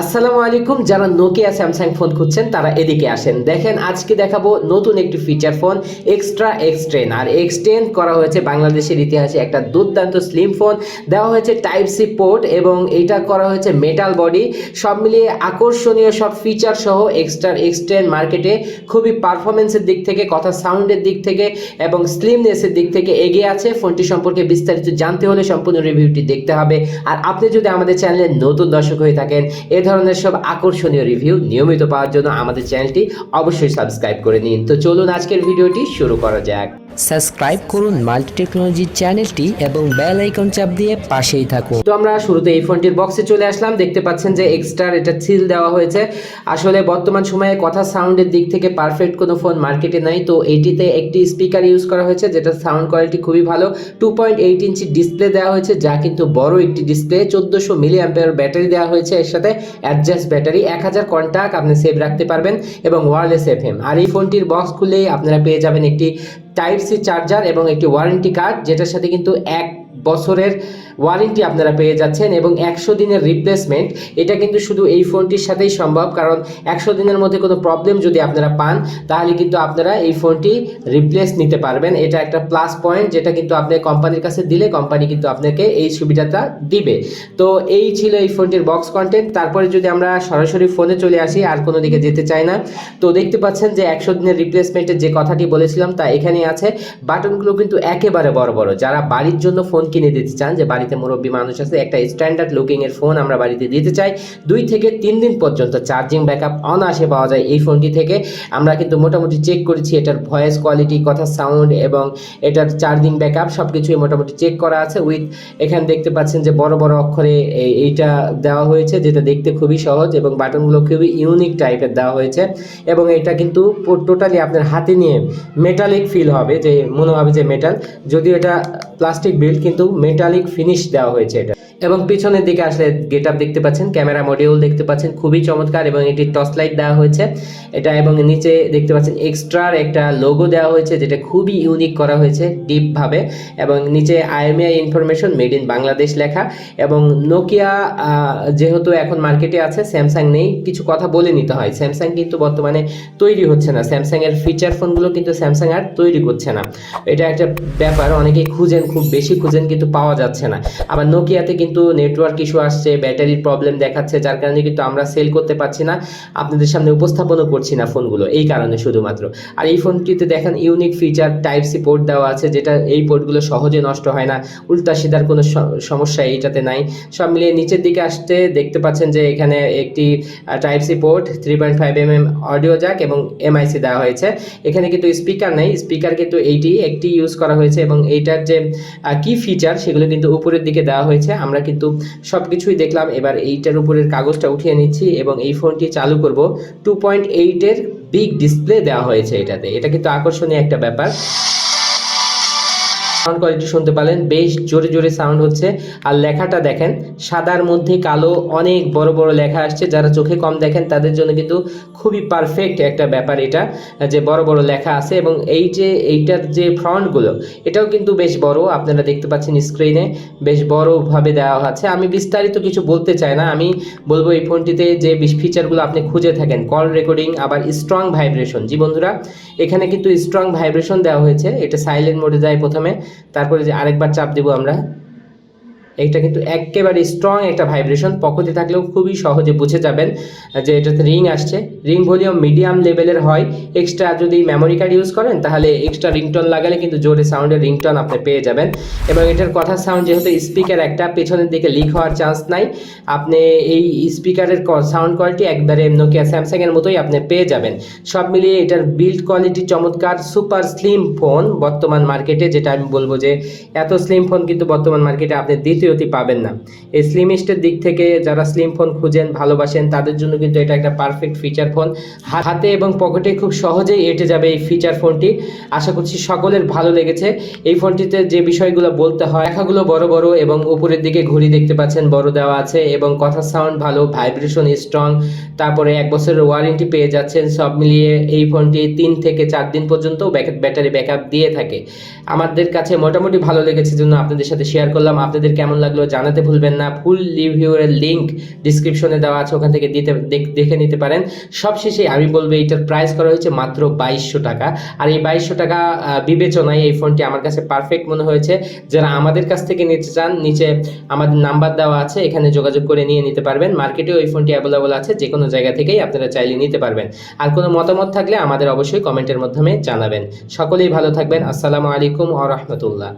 আসসালামু আলাইকুম। যারা নোকিয়া স্যামসাং ফোন খুঁজছেন, তারা এদিকে আসেন। দেখেন, আজকে দেখাবো নতুন একটি feature phone extra x ten আর এক্স টেন করা হয়েছে বাংলাদেশের ইতিহাসে একটা দুর্দান্ত স্লিম ফোন দেওয়া হয়েছে টাইপ সি পোর্ট এবং এটা করা হয়েছে মেটাল বডি সব মিলিয়ে আকর্ষণীয় সব ফিচার সহ এক্সট্রা এক্স টেন মার্কেটে খুবই পারফরমেন্সের দিক থেকে, কথা সাউন্ডের দিক থেকে এবং স্লিমনেসের দিক থেকে এগিয়ে আছে। ফোনটি সম্পর্কে বিস্তারিত জানতে হলে সম্পূর্ণ রিভিউটি দেখতে হবে। আর আপনি যদি আমাদের চ্যানেলে নতুন দর্শক হয়ে থাকেন, এ ধরনের সব আকর্ষণীয় রিভিউ নিয়মিত পাওয়ার জন্য আমাদের চ্যানেলটি অবশ্যই সাবস্ক্রাইব করে নিন। তো চলুন আজকের ভিডিওটি শুরু করা যাক। সাবস্ক্রাইব করুন মাল্টি টেকনোলজি চ্যানেলটি এবং বেল আইকন চাপ দিয়ে পাশেই থাকুন। তো আমরা শুরুতে এই ফোনটির বক্সে চলে আসলাম। দেখতে পাচ্ছেন যে এক্সট্রা এটা সিল দেওয়া হয়েছে। আসলে বর্তমান সময়ে কথা সাউন্ডের দিক থেকে পারফেক্ট কোনো ফোন মার্কেটে নাই। তো এইটিতে একটি স্পিকার ইউজ করা হয়েছে, যেটা সাউন্ড কোয়ালিটি খুবই ভালো। Two point eight inch display দেওয়া হয়েছে, যা কিন্তু বড় একটি ডিসপ্লে চোদ্দোশো মিলি অ্যাম্পেয়ার ব্যাটারি দেওয়া হয়েছে। এর সাথে অ্যাডজাস্ট ব্যাটারি এক হাজার কন্টাক্ট আপনি সেভ রাখতে পারবেন এবং ওয়ারলেস এফএম আর এই ফোনটির বক্স খুলেই আপনারা পেয়ে যাবেন একটি টাইপ সি চার্জার এবং একটি ওয়ারেন্টি কার্ড যেটার সাথে কিন্তু এক বছরের ওয়ারেন্টি আপনারা পেয়ে যাচ্ছেন এবং একশো দিনের রিপ্লেসমেন্ট এটা কিন্তু শুধু এই ফোনটির সাথেই সম্ভব। কারণ একশো দিনের মধ্যে কোনো প্রবলেম যদি আপনারা পান, তাহলে কিন্তু আপনারা এই ফোনটি রিপ্লেস নিতে পারবেন। এটা একটা প্লাস পয়েন্ট যেটা কিন্তু আপনি কোম্পানির কাছে দিলে কোম্পানি কিন্তু আপনাকে এই সুবিধাটা দিবে। তো এই ছিল এই ফোনটির বক্স কন্টেন্ট তারপরে যদি আমরা সরাসরি ফোনে চলে আসি, আর কোনো দিকে যেতে চাই না। তো দেখতে পাচ্ছেন যে একশো দিনের রিপ্লেসমেন্টের যে কথাটি বলেছিলাম, তা এখানে আছে। বাটনগুলো কিন্তু একেবারে বড় বড়। যারা বাড়ির জন্য ফোন কিনে দিতে চান যে বাড়িতে মুরব্বী মানুষ আছে, একটা স্ট্যান্ডার্ড লুকিং এর ফোন আমরা বাড়িতে দিতে চাই। দুই থেকে তিন দিন পর্যন্ত চার্জিং ব্যাকআপ অনায়াসে পাওয়া যায় এই ফোনটি থেকে। আমরা কিন্তু মোটামুটি চেক করেছি, এটার ভয়েস কোয়ালিটি কথা সাউন্ড এবং এটার চার্জিং ব্যাকআপ সব কিছুই মোটামুটি চেক করা আছে উইথ এখানে দেখতে পাচ্ছেন যে বড় বড় অক্ষরে এইটা দেওয়া হয়েছে, যেটা দেখতে খুবই সহজ এবং বাটনগুলো খুবই ইউনিক টাইপের দেওয়া হয়েছে। এবং এটা কিন্তু টোটালি আপনার হাতে নিয়ে মেটালিক ফিল হবে, যে মনে হবে যে মেটাল যদিও এটা প্লাস্টিক বিল্ড কিন্তু মেটালিক ফিনিশ দেওয়া হয়েছে এটা। এবং পিছনের দিকে আসলে গেট আপ দেখতে পাচ্ছেন, ক্যামেরা মডিউল দেখতে পাচ্ছেন, খুবই চমৎকার এবং এটি টর্চ লাইট দেওয়া হয়েছে। এটা এবং নিচে দেখতে পাচ্ছেন এক্সট্রার একটা লোগো দেওয়া হয়েছে, যেটা খুবই ইউনিক করা হয়েছে ডিপভাবে এবং নিচে IMEI information made in Bangladesh লেখা এবং নোকিয়া যেহেতু এখন মার্কেটে আছে, স্যামসাং নেই, কিছু কথা বলে নিতে হয়। স্যামসাং কিন্তু বর্তমানে তৈরি হচ্ছে না। স্যামসাং এর ফিচার ফোনগুলো কিন্তু স্যামসাং আর তৈরি করছে না। এটা একটা ব্যাপার, অনেকেই খুঁজেন, খুব বেশি খুঁজেন কিন্তু পাওয়া যাচ্ছে না। আবার নোকিয়াতে কিন্তু নেটওয়ার্ক ইস্যু আসছে ব্যাটারির প্রবলেম দেখাচ্ছে, যার কারণে কিন্তু আমরা সেল করতে পারছি না। আপনাদের সামনে উপস্থাপনও করছি না ফোনগুলো এই কারণে শুধুমাত্র। আর এই ফোনটিতে দেখেন unique feature type C port দেওয়া আছে, যেটা এই পোর্টগুলো সহজে নষ্ট হয় না। উল্টা সিধার কোনো সমস্যা এইটাতে নাই। সব মিলিয়ে নিচের দিকে আসতে দেখতে পাচ্ছেন যে এখানে একটি type C port three point five M M audio jack এবং এমআইসি দেওয়া হয়েছে। এখানে কিন্তু স্পিকার নেই স্পিকার কিন্তু এইটি একটি ইউজ করা হয়েছে এবং এইটার যে কি ফিচার সেগুলো কিন্তু উপরের দিকে দেওয়া হয়েছে। আমরা কিন্তু সব কিছুই দেখলাম। এবার এইটার উপরের কাগজটা উঠিয়ে নিচ্ছি এবং এই ফোনটি চালু করব। টু পয়েন্ট এইটের বিগ ডিসপ্লে দেওয়া হয়েছে এটাতে। এটা কিন্তু আকর্ষণীয় একটা ব্যাপার। সাউন্ড কোয়ালিটি শুনতে পারলেন বেশ জোরে জোরে সাউন্ড হচ্ছে। আর লেখাটা দেখেন, সাদার মধ্যে কালো অনেক বড় বড় লেখা আসছে। যারা চোখে কম দেখেন, তাদের জন্য কিন্তু খুবই পারফেক্ট একটা ব্যাপার এটা, যে বড় বড় লেখা আছে। এবং এই যে, এইটার যে ফ্রন্টগুলো এটাও কিন্তু বেশ বড়। আপনারা দেখতে পাচ্ছেন স্ক্রিনে বেশ বড়ভাবে দেওয়া আছে। আমি বিস্তারিত কিছু বলতে চাই না। আমি বলব এই ফোনটিতে যে ফিচারগুলো আপনি খুঁজে থাকেন কল রেকর্ডিং আবার স্ট্রং ভাইব্রেশন জি বন্ধুরা, এখানে কিন্তু স্ট্রং ভাইব্রেশন দেওয়া হয়েছে। এটা সাইলেন্ট মোডে যায় প্রথমে। তারপরে যে আরেকবার চাপ দিব আমরা এইটা কিন্তু একেবারে স্ট্রং একটা ভাইব্রেশন পকেটে থাকলেও খুবই সহজে বুঝে যাবেন যে এটাতে রিং আসছে। রিং ভলিউম মিডিয়াম লেভেলের হয়। এক্সট্রা যদি মেমোরি কার্ড ইউজ করেন, তাহলে এক্সট্রা রিংটোন লাগালে কিন্তু জোরে সাউন্ডের রিংটোন আপনি পেয়ে যাবেন। এবং এটার কথা সাউন্ড যেহেতু স্পিকার একটা, পেছনের দিকে লিক হওয়ার চান্স নাই। আপনি এই স্পিকারের সাউন্ড কোয়ালিটি একবারে নোকিয়া স্যামসাং এর মতোই আপনি পেয়ে যাবেন। সব মিলিয়ে এটার বিল্ড কোয়ালিটি চমৎকার সুপার স্লিম ফোন বর্তমান মার্কেটে যেটা আমি বলব যে, এত স্লিম ফোন কিন্তু বর্তমান মার্কেটে আপনি দ্বিতীয়টি পাবেন না। এই স্লিমিস্টের দিক থেকে যারা স্লিম ফোন খুঁজেন, ভালোবাসেন, তাদের জন্য কিন্তু এটা একটা পারফেক্ট ফিচার ফোন হাতে এবং পকেটে খুব সহজেই এঁটে যাবে এই ফিচার ফোনটি আশা করছি সকলের ভালো লেগেছে। এই ফোনটিতে যে বিষয়গুলো বলতে হয়, লেখাগুলো বড় বড় এবং উপরের দিকে ঘড়ি দেখতে পাচ্ছেন, বড় দেওয়া আছে এবং কথা সাউন্ড ভালো ভাইব্রেশন স্ট্রং তারপরে এক বছরের ওয়ারেন্টি পেয়ে যাচ্ছেন, সব মিলিয়ে এই ফোনটি তিন থেকে চার দিন পর্যন্ত ব্যাটারি ব্যাকআপ দিয়ে থাকে। আমাদের কাছে মোটামুটি ভালো লেগেছে জন্য আপনাদের সাথে শেয়ার করলাম। আপনাদের কেমন কেমন লাগল জানাতে ভুলবেন না। ফুল রিভিউয়ের লিঙ্ক ডিসক্রিপশনে দেওয়া আছে, ওখান থেকে দিতে, দেখে নিতে পারেন। সবশেষে আমি বলব এইটার প্রাইস করা হয়েছে মাত্র বাইশশো টাকা। আর এই বাইশশো টাকা বিবেচনায় এই ফোনটি আমার কাছে পারফেক্ট মনে হয়েছে। যারা আমাদের কাছ থেকে নিতে চান, নিচে আমাদের নাম্বার দেওয়া আছে, এখানে যোগাযোগ করে নিয়ে নিতে পারবেন। মার্কেটেও এই ফোনটি অ্যাভেলেবল আছে যে কোনো জায়গা থেকেই আপনারা চাইলে নিতে পারবেন। আর কোনো মতামত থাকলে আমাদের অবশ্যই কমেন্টের মাধ্যমে জানাবেন। সকলেই ভালো থাকবেন। আসসালামু আলাইকুম আ রহমতুল্লাহ।